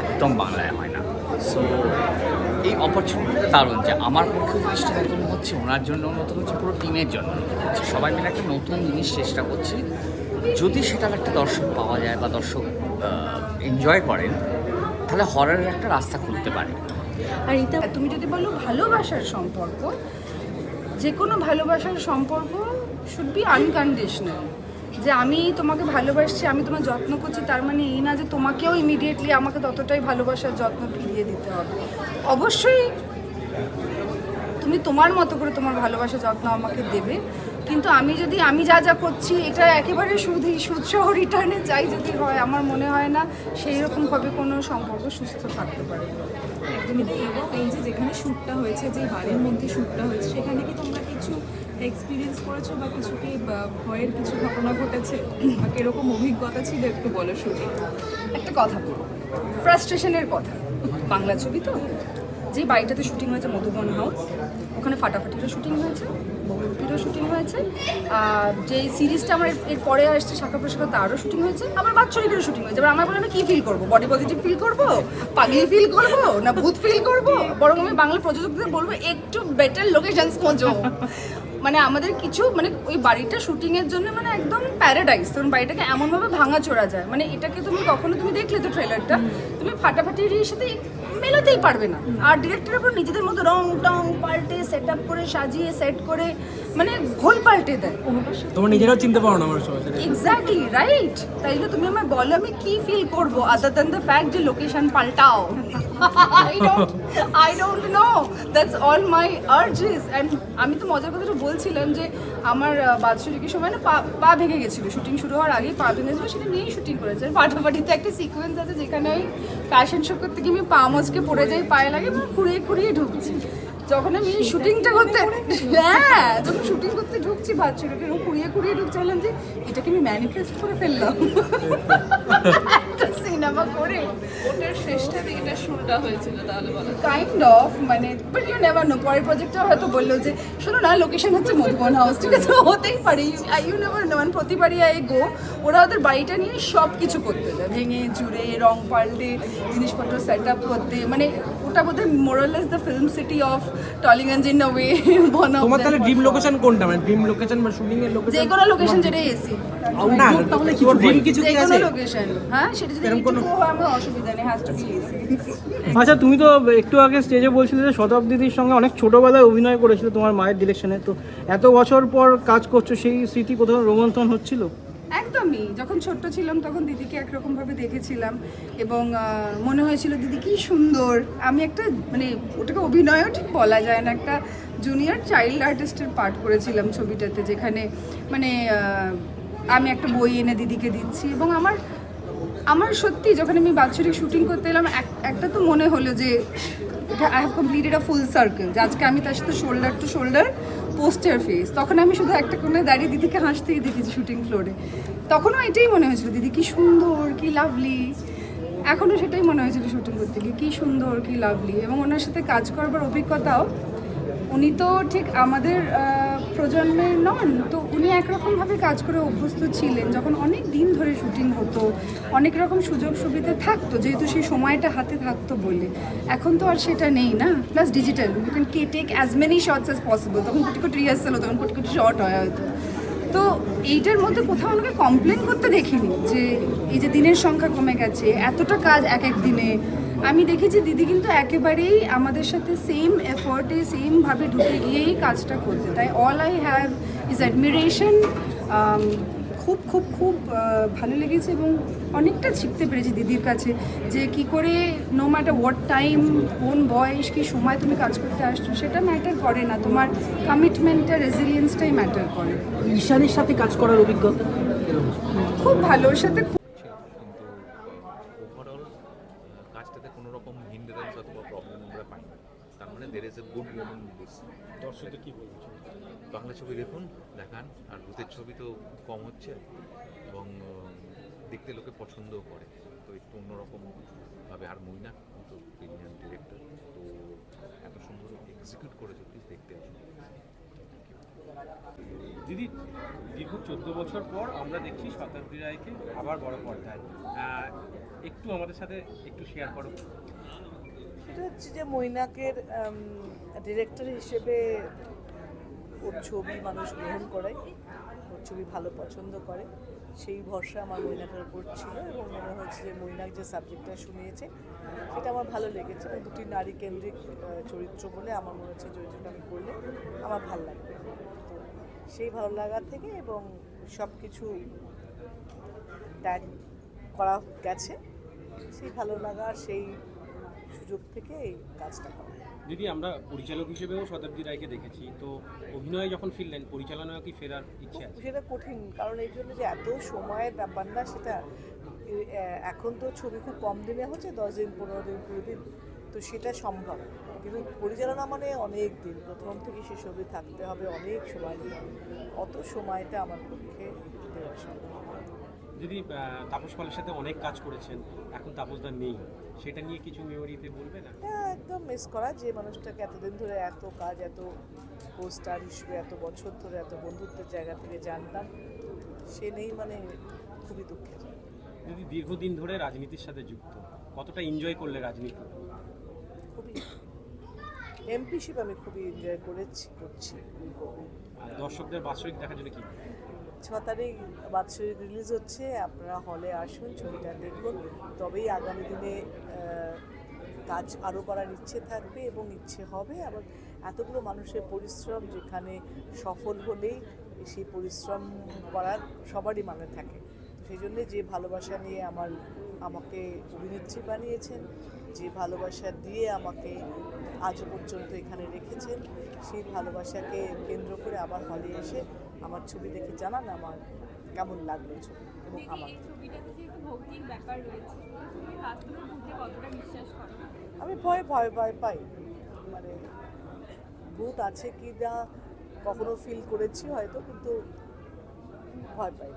একদম বাংলায় হয় না। সো এই অপরচুনিটিটা দারুণ যে আমার পক্ষে জিনিসটা নতুন হচ্ছে, ওনার জন্য নতুন হচ্ছে, পুরো টিমের জন্য হচ্ছে। সবাই মিলে একটা নতুন জিনিস চেষ্টা করছি। যদি সেটার একটা দর্শক পাওয়া যায় বা দর্শক এনজয় করেন, তাহলে হরারের একটা রাস্তা খুলতে পারে। আর এটা তুমি যদি বলো ভালোবাসার সম্পর্ক যে কোনো ভালোবাসার সম্পর্ক শুড বি আনকন্ডিশনাল যে আমি তোমাকে ভালোবাসছি, আমি তোমার যত্ন করছি, তার মানে এই না যে তোমাকেও ইমিডিয়েটলি আমাকে ততটাই ভালোবাসার যত্ন ফিরিয়ে দিতে হবে। অবশ্যই তুমি তোমার মতো করে তোমার ভালোবাসা যত্ন আমাকে দেবে। কিন্তু আমি যদি, আমি যা যা করছি, এটা একেবারে শুধু সুদসহ রিটার্নে যাই যদি হয়, আমার মনে হয় না সেই রকমভাবে কোনো সম্পর্ক সুস্থ থাকতে পারে। একদমই। এবং এই যে যেখানে শ্যুটটা হয়েছে, যে বাড়ির মধ্যে শ্যুটটা হয়েছে, সেখানে কি তোমরা এক্সপিরিয়েন্স করেছ বা কিছু কি ভয়ের কিছু ঘটনা ঘটেছে? বা কীরকম অভিজ্ঞতা ছিল একটু বলো শুনি। একটা কথা বলব। ফ্রাস্ট্রেশনের কথা। বাংলা ছবি তো। যে বাড়িটাতে শুটিং হয়েছে মধুবন হাউস, ওখানে ফাটাফাটিরও শুটিং হয়েছে, বহুরূপীরও শুটিং হয়েছে। যে সিরিজটা আমার এর- পরে আসছে, শাখা প্রশাখা তারও শুটিং হয়েছে। আবার বাচ্চরিকেরও শুটিং হয়েছে। এবার আমার বলে, আমি কী ফিল করব? বডি পজিটিভ ফিল করব? পাগলি ফিল করব? না ভূত ফিল করব? বরং আমি বাংলা প্রযোজকদের বলব, একটু বেটার লোকেশনস খোঁজো। মানে আমাদের কিছু মানে ওই বাড়িটা শুটিং এর জন্য মানে একদম প্যারাডাইস তখন বাড়িটাকে এমনভাবে ভাঙা চোরা যায়। মানে এটাকে তুমি কখনো তুমি দেখলে তো ট্রেলারটা তুমি ফাটাফাটির সাথে মেলাতেই পারবে না। আর ডিরেক্টরের উপর নিজেদের মতো রং টং পাল্টে সেট আপ করে সাজিয়ে সেট করে মানে ঘোল পাল্টে দেয়। তোমরা নিজেরাও চিনতে পারো না আমার এক্স্যাক্টলি রাইট তাই তুমি আমায় বলো আমি কি ফিল করব আদার দ্যান দ্য ফ্যাক্ট যে location পাল্টাও। I don't I don't know that's all my urges and আমি তো মজার কথাটা বলছিলাম যে আমার বাৎসরিকের সময় না পা পা ভেঙে গেছিল। শুটিং শুরু হওয়ার আগেই পা ভেঙেছিল সেটা নিয়েই শুটিং করেছে। ফাটাফাটিতে একটা সিকোয়েন্স আছে যেখানে আমি ফ্যাশন শো করতে গিয়ে আমি পা মজকে পড়ে যাই পায়ে লাগে এবং খুঁড়িয়ে খুঁড়িয়ে ঢুকছি। যখন আমি শুটিংটা করতে হ্যাঁ যখন শুটিং করতে ঢুকছি বাচ্চাটাকে এরকম কুড়িয়ে কুড়িয়ে ঢুকতে বললাম যে এটাকে আমি ম্যানিফেস্ট করে ফেললাম। সিনেমা করে ওটার শেষটা দিকটা শুরুটা হয়েছিল তাহলে বলো। কাইন্ড অফ মানে বাট ইউ নেভার নো পরের প্রজেক্টটা হয়তো বলল যে শোনো না লোকেশন হচ্ছে মধুবন হাউস ঠিক আছে? হতেই পারে ইউ নেভার নো মানে প্রতিবারই আই গো ওরা ওদের বাড়িটা নিয়ে সব কিছু করতে যায় ভেঙে চুড়ে রং পাল্টে জিনিসপত্র সেট আপ করতে মানে ওটা বোধহয় more or less the film city of Tollygunge in a way বন তোমার তাহলে ড্রিম লোকেশন কোনটা? মানে ড্রিম লোকেশন বা শুটিং এর যে লোকেশন কোনো লোকেশন যেটাই এসি না তাহলে কি ড্রিম কিছু যে কি আছে? লোকেশন হ্যাঁ সেটা এরকম কোনো- আমার অসুবিধা নেই হ্যাজ টু বি আচ্ছা তুমি তো একটু আগে স্টেজে বলছিলে যে শতাব্দীদির সঙ্গে অনেক ছোটবেলায় অভিনয় করেছিল তোমার মায়ের ডিরেকশনে তো এত বছর পর কাজ করছ সেই স্মৃতি কোথাও রোমন্থন হচ্ছিল? একদমই। যখন ছোট্ট ছিলাম তখন দিদিকে একরকম ভাবে দেখেছিলাম এবং মনে হয়েছিল দিদি কি সুন্দর। আমি একটা মানে ওটাকে অভিনয়ও ঠিক বলা যায় না একটা জুনিয়র চাইল্ড আর্টিস্টের পার্ট করেছিলাম ছবিটাতে যেখানে মানে আমি একটা বই এনে দিদিকে দিচ্ছি এবং আমার আমার সত্যি যখন আমি বাৎসরিক শুটিং করতে এলাম, এক- একটা তো মনে হলো যে I have completed a full circle যে আজকে আমি তার সাথে shoulder to shoulder poster face তখন আমি শুধু একটা কোণে দাঁড়িয়ে দিদিকে হাসতেই দেখেছি শুটিং ফ্লোরে তখনও এটাই মনে হয়েছিল, দিদি, কি সুন্দর, কি লাভলি এখনও সেটাই মনে হয়েছিল শুটিং করতে গিয়ে, কী সুন্দর, কি লাভলি এবং ওনার সাথে কাজ করবার অভিজ্ঞতাও, উনি তো ঠিক আমাদের প্রজন্মের নন, তো উনি একরকমভাবে কাজ করে অভ্যস্ত ছিলেন। যখন অনেক দিন ধরে শুটিং হতো, অনেক রকম সুযোগ সুবিধা থাকতো, যেহেতু সেই সময়টা হাতে থাকতো বলে। এখন তো আর সেটা নেই না? Plus digital you can K take as many shorts as possible তখন কোটি কোটি রিহার্সাল হতো, তখন কোটি কোটি শর্ট হয় হয়তো। তো এইটার মধ্যে কোথাও আমাকে কমপ্লেন করতে দেখিনি যে, এই যে দিনের সংখ্যা কমে গেছে, এতটা কাজ এক এক দিনে আমি দেখেছি দিদি কিন্তু একেবারেই আমাদের সাথে সেম এফোর্টে সেমভাবে ঢুকে গিয়েই কাজটা করতে তাই all I have is admiration খুব খুব খুব ভালো লেগেছে এবং অনেকটা শিখতে পেরেছি দিদির কাছে যে কি করে নো ম্যাটার হোয়াট টাইম কোন বয়স কি সময় তুমি কাজ করতে আসছো সেটা ম্যাটার করে না। তোমার কমিটমেন্টটা রেজিলিয়েন্সটাই ম্যাটার করে। ঈশানের সাথে কাজ করার অভিজ্ঞতা খুব ভালো ওর সাথে খুব কিন্তু ওভারঅল কাজটাতে কোনো রকম হিন্ডারেন্স অথবা প্রবলেম আমরা পাই না তার মানে there is a good movement this দর্শকদের কী বলছো বাংলা ছবি দেখুন দেখান আর ভূতের ছবি তো কম হচ্ছে এবং দেখতে লোকে পছন্দও করে। তো একটু অন্যরকম ভাবে আর মুই না তো ব্রিলিয়ান্ট ডিরেক্টর তো এত সুন্দর এক্সিকিউট করেছে প্লিজ দেখতে আসুন। দিদি দীর্ঘ চোদ্দ বছর পর আমরা দেখছি শতাব্দী রায়কে আবার বড় পর্দায়। একটু আমাদের সাথে একটু শেয়ার করো। সেটা হচ্ছে যে মৈনাকের ডিরেক্টর হিসেবে ওর ছবি মানুষ গ্রহণ করে, ওর ছবি ভালো পছন্দ করে। সেই ভরসা আমার মৈনাকের উপর ছিল এবং মনে হয়েছে যে মৈনাক যে সাবজেক্টটা শুনিয়েছে, সেটা আমার ভালো লেগেছে এবং দুটি নারী কেন্দ্রিক চরিত্র বলে আমার মনে হচ্ছে চরিত্রটা আমি করলে আমার ভালো লাগবে। তো সেই ভালো লাগা থেকে এবং সব কিছু ত্যাগ করা গেছে। সেই ভালো লাগা সেই সুযোগ থেকে এই কাজটা করা। দিদি আমরা পরিচালক হিসেবেও শতাব্দী রায়কে দেখেছি। তো অভিনয়ে যখন ফিরলেন পরিচালনায় কি ফেরার ইচ্ছে আছে? সেটা কঠিন কারণ এই জন্য যে এত সময়ের ব্যাপার না সেটা এখন তো ছবি খুব কম দিনে হচ্ছে দশ দিন পনেরো দিন কুড়ি দিন তো সেটা সম্ভব। কিন্তু পরিচালনা মানে অনেক দিন প্রথম থেকে শেষ অবধি থাকতে হবে অনেক সময় অত সময়টা আমার পক্ষে দেওয়া সম্ভব দিদি তাপস পালের সাথে অনেক কাজ করেছেন এখন তাপসদা নেই সেটা নিয়ে কিছু মেমোরিতে বলবে না একদম মিস করা যে মানুষটাকে এতদিন ধরে এত কাজ এত পোস্টার হিসেবে এত বছর ধরে এত বন্ধুত্বের জায়গা থেকে জানতাম সে নেই মানে খুবই দুঃখের। দিদি দীর্ঘদিন ধরে রাজনীতির সাথে যুক্ত কতটা এনজয় করলে রাজনীতি? খুবই। এমপি হিসেবে আমি খুবই এনজয় করেছি করছি। আর দর্শকদের বাৎসরিক দেখার জন্য কি? ছ তারিখ বাৎসরিক রিলিজ হচ্ছে, আপনারা হলে আসুন, ছবিটা দেখুন। তবেই আগামী দিনে কাজ আরও করার ইচ্ছে থাকবে এবং ইচ্ছে হবে। এবং এতগুলো মানুষের পরিশ্রম যেখানে সফল হলেই সেই পরিশ্রম করার সবারই মানে থাকে। সেই জন্যে যে ভালোবাসা নিয়ে আমার, আমাকে অভিনেত্রী বানিয়েছেন, যে ভালোবাসা দিয়ে আমাকে আজও পর্যন্ত এখানে রেখেছেন, সেই ভালোবাসাকে কেন্দ্র করে আবার হলে এসে আমার ছবি দেখে জানান আমার কেমন লাগল ছবি এবং আমার। আমি ভয় ভয় ভয় পাই। মানে ভূত আছে কি না কখনো ফিল করেছি হয়তো কিন্তু ভয় পাই।